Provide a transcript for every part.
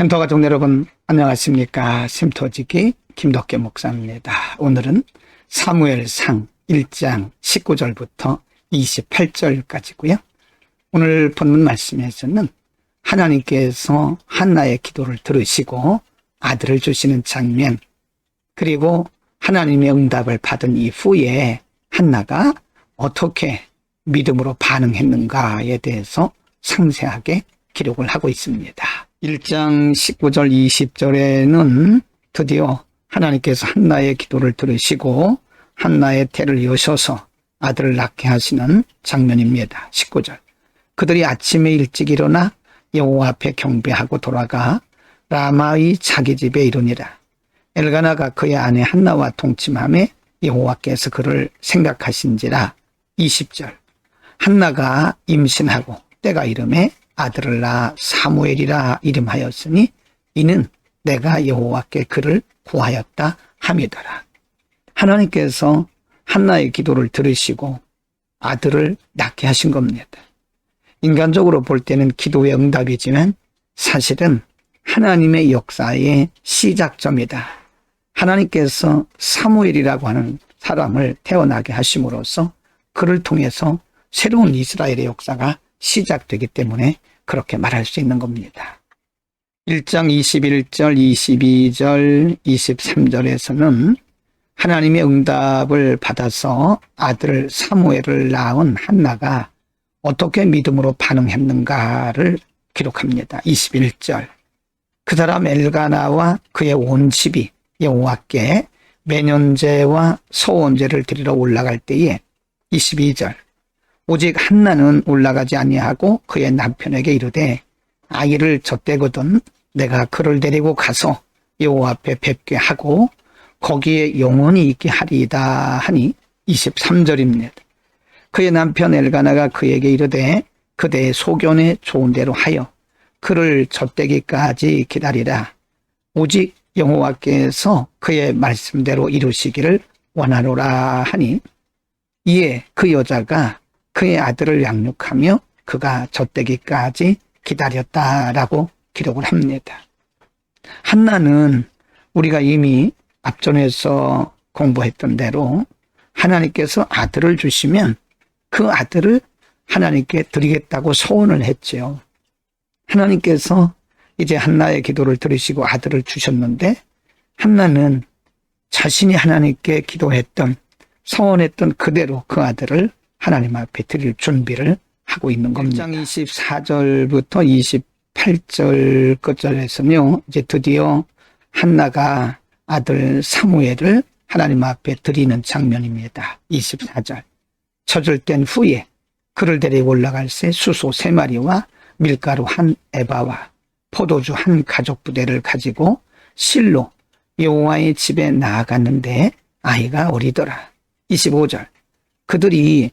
햄토 가족 여러분 안녕하십니까 심토지기 김덕계 목사입니다. 오늘은 사무엘상 1장 19절부터 28절까지고요. 오늘 본문 말씀에서는 하나님께서 한나의 기도를 들으시고 아들을 주시는 장면 그리고 하나님의 응답을 받은 이후에 한나가 어떻게 믿음으로 반응했는가에 대해서 상세하게 기록을 하고 있습니다. 1장 19절 20절에는 드디어 하나님께서 한나의 기도를 들으시고 한나의 태를 여셔서 아들을 낳게 하시는 장면입니다. 19절. 그들이 아침에 일찍 일어나 여호와 앞에 경배하고 돌아가 라마의 자기 집에 이르니라. 엘가나가 그의 아내 한나와 동침함에 여호와께서 그를 생각하신지라 20절. 한나가 임신하고 때가 이름에 아들을 낳아 사무엘이라 이름하였으니 이는 내가 여호와께 그를 구하였다 함이더라. 하나님께서 한나의 기도를 들으시고 아들을 낳게 하신 겁니다. 인간적으로 볼 때는 기도의 응답이지만 사실은 하나님의 역사의 시작점이다. 하나님께서 사무엘이라고 하는 사람을 태어나게 하심으로써 그를 통해서 새로운 이스라엘의 역사가 시작되기 때문에 그렇게 말할 수 있는 겁니다. 1장 21절, 22절, 23절에서는 하나님의 응답을 받아서 아들 사무엘을 낳은 한나가 어떻게 믿음으로 반응했는가를 기록합니다. 21절. 그 사람 엘가나와 그의 온 집이 여호와께 매년제와 소원제를 드리러 올라갈 때에 22절. 오직 한나는 올라가지 아니하고 그의 남편에게 이르되 아이를 젖대거든 내가 그를 데리고 가서 여호와 앞에 뵙게 하고 거기에 영원히 있게 하리이다 하니 23절입니다. 그의 남편 엘가나가 그에게 이르되 그대의 소견에 좋은 대로 하여 그를 젖대기까지 기다리라. 오직 여호와께서 그의 말씀대로 이루시기를 원하노라 하니 이에 그 여자가 그의 아들을 양육하며 그가 젖대기까지 기다렸다라고 기록을 합니다. 한나는 우리가 이미 앞전에서 공부했던 대로 하나님께서 아들을 주시면 그 아들을 하나님께 드리겠다고 소원을 했지요. 하나님께서 이제 한나의 기도를 들으시고 아들을 주셨는데 한나는 자신이 하나님께 기도했던 소원했던 그대로 그 아들을 하나님 앞에 드릴 준비를 하고 있는 겁니다. 1장 24절부터 28절 끝절에서는요, 이제 드디어 한나가 아들 사무엘을 하나님 앞에 드리는 장면입니다. 24절. 젖을 땐 후에 그를 데리고 올라갈 새 수소 세 마리와 밀가루 한 에바와 포도주 한 가족 부대를 가지고 실로 여호와의 집에 나아갔는데 아이가 어리더라. 25절. 그들이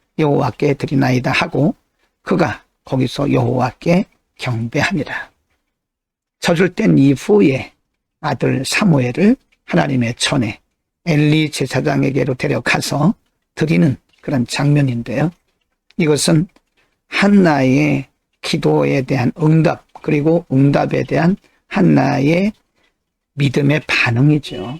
여호와께 드리나이다 하고 그가 거기서 여호와께. 젖을 땐 이후에 아들 사무엘을 하나님의 전에 엘리 제사장에게로 데려가서 드리는 그런 장면인데요. 이것은 한나의 기도에 대한 응답 그리고 응답에 대한 한나의 믿음의 반응이죠.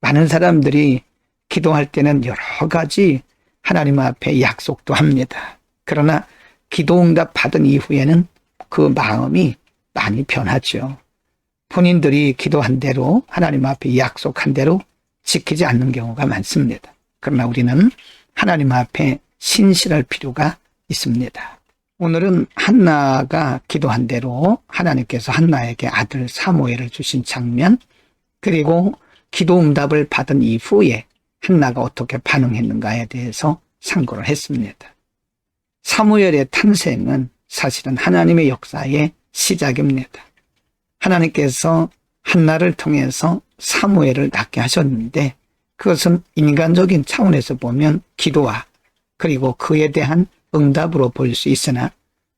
많은 사람들이 기도할 때는 여러 가지 하나님 앞에 약속도 합니다. 그러나 기도 응답 받은 이후에는 그 마음이 많이 변하죠. 본인들이 기도한 대로 하나님 앞에 약속한 대로 지키지 않는 경우가 많습니다. 그러나 우리는 하나님 앞에 신실할 필요가 있습니다. 오늘은 한나가 기도한 대로 하나님께서 한나에게 아들 사무엘을 주신 장면, 그리고 기도 응답을 받은 이후에 한나가 어떻게 반응했는가에 대해서 상고를 했습니다. 사무엘의 탄생은 사실은 하나님의 역사의 시작입니다. 하나님께서 한나를 통해서 사무엘을 낳게 하셨는데 그것은 인간적인 차원에서 보면 기도와 그리고 그에 대한 응답으로 볼 수 있으나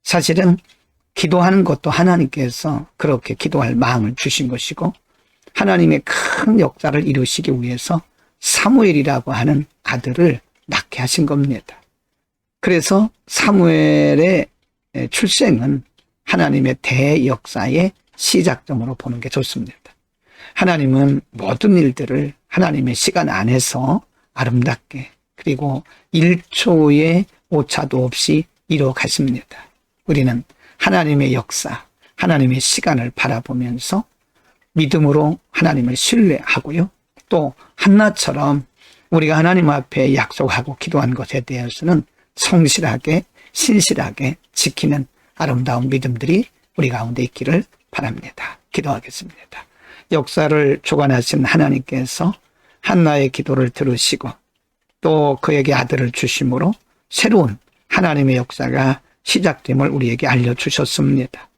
사실은 기도하는 것도 하나님께서 그렇게 기도할 마음을 주신 것이고 하나님의 큰 역사를 이루시기 위해서 사무엘이라고 하는 아들을 낳게 하신 겁니다. 그래서 사무엘의 출생은 하나님의 대역사의 시작점으로 보는 게 좋습니다. 하나님은 모든 일들을 하나님의 시간 안에서 아름답게 그리고 1초의 오차도 없이 이루어 가십니다. 우리는 하나님의 역사, 하나님의 시간을 바라보면서 믿음으로 하나님을 신뢰하고요. 또 한나처럼 우리가 하나님 앞에 약속하고 기도한 것에 대해서는 성실하게 신실하게 지키는 아름다운 믿음들이 우리 가운데 있기를 바랍니다. 기도하겠습니다. 역사를 주관하신 하나님께서 한나의 기도를 들으시고 또 그에게 아들을 주심으로 새로운 하나님의 역사가 시작됨을 우리에게 알려주셨습니다.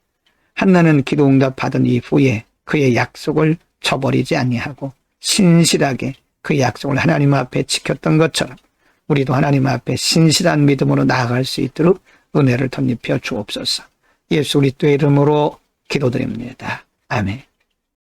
한나는 기도 응답 받은 이후에 그의 약속을 저버리지 아니하고 신실하게 그 약속을 하나님 앞에 지켰던 것처럼 우리도 하나님 앞에 신실한 믿음으로 나아갈 수 있도록 은혜를 덧입혀 주옵소서. 예수 그리스도의 이름으로 기도드립니다. 아멘.